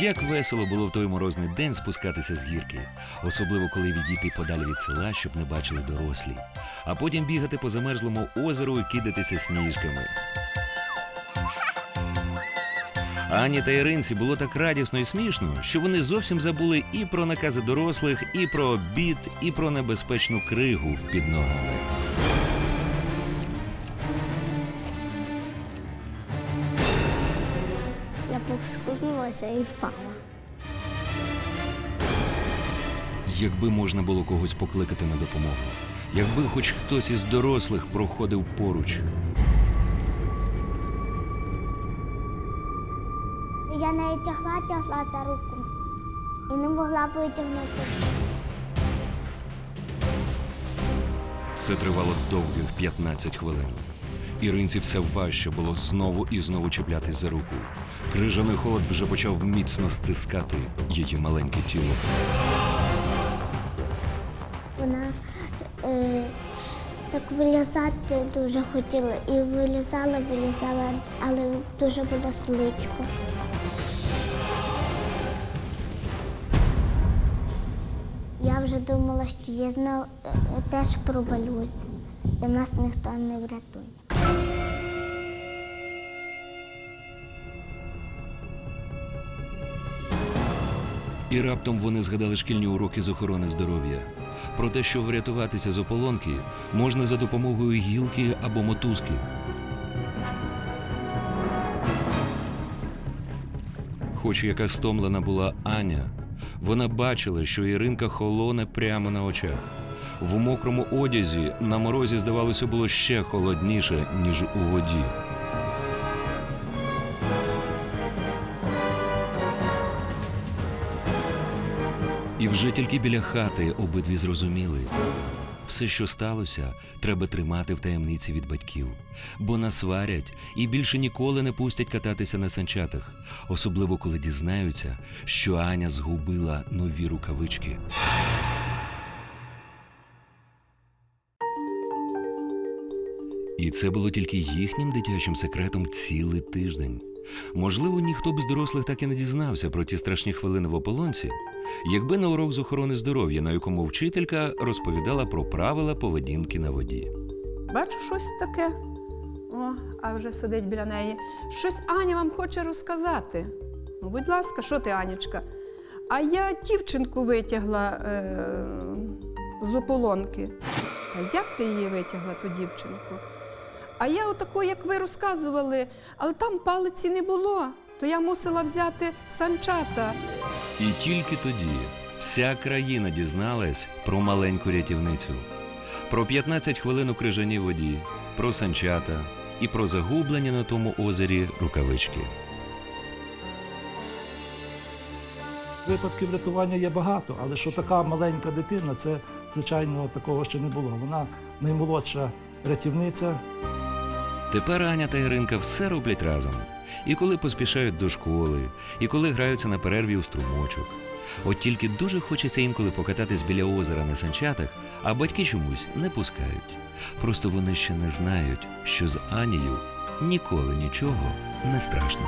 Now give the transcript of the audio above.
Як весело було в той морозний день спускатися з гірки, особливо коли відійти подалі від села, щоб не бачили дорослі, а потім бігати по замерзлому озеру і кидатися сніжками. Ані та Іринці було так радісно і смішно, що вони зовсім забули і про накази дорослих, і про обід, і про небезпечну кригу під ногами. Я поскузнулася і впала. Якби можна було когось покликати на допомогу, якби хоч хтось із дорослих проходив поруч. Я навіть тягла, тягла за руку і не могла витягнути. Це тривало довгих 15 хвилин. Іринці все важче було знову і знову чіплятись за руку. Крижаний холод вже почав міцно стискати її маленьке тіло. Вона е, так вилізати дуже хотіла і вилізала, вилізала, але дуже було слизько. Я вже думала, що я знов е, теж провалюсь, і нас ніхто не врятує. І раптом вони згадали шкільні уроки з охорони здоров'я. Про те, що врятуватися з ополонки можна за допомогою гілки або мотузки. Хоч яка стомлена була Аня, вона бачила, що Іринка холоне прямо на очах. В мокрому одязі на морозі, здавалося, було ще холодніше, ніж у воді. І вже тільки біля хати обидві зрозуміли. Все, що сталося, треба тримати в таємниці від батьків, бо нас сварять і більше ніколи не пустять кататися на санчатах, особливо коли дізнаються, що Аня згубила нові рукавички. І це було тільки їхнім дитячим секретом цілий тиждень. Можливо, ніхто б з дорослих так і не дізнався про ті страшні хвилини в ополонці, якби не урок з охорони здоров'я, на якому вчителька розповідала про правила поведінки на воді. Бачу щось таке. О, а вже сидить біля неї. Щось Аня вам хоче розказати. Ну, будь ласка, що ти, Анічка? А я дівчинку витягла е- з ополонки. А як ти її витягла, ту дівчинку? А я отако, як ви розказували, але там палиці не було, то я мусила взяти санчата. І тільки тоді вся країна дізналась про маленьку рятівницю, про 15 хвилин у крижаній воді, про санчата і про загублені на тому озері рукавички. Випадків рятування є багато, але що така маленька дитина, це звичайно такого ще не було. Вона наймолодша рятівниця. Тепер Аня та Іринка все роблять разом. І коли поспішають до школи, і коли граються на перерві у струмочок. От тільки дуже хочеться інколи покататись біля озера на санчатах, а батьки чомусь не пускають. Просто вони ще не знають, що з Анією ніколи нічого не страшно.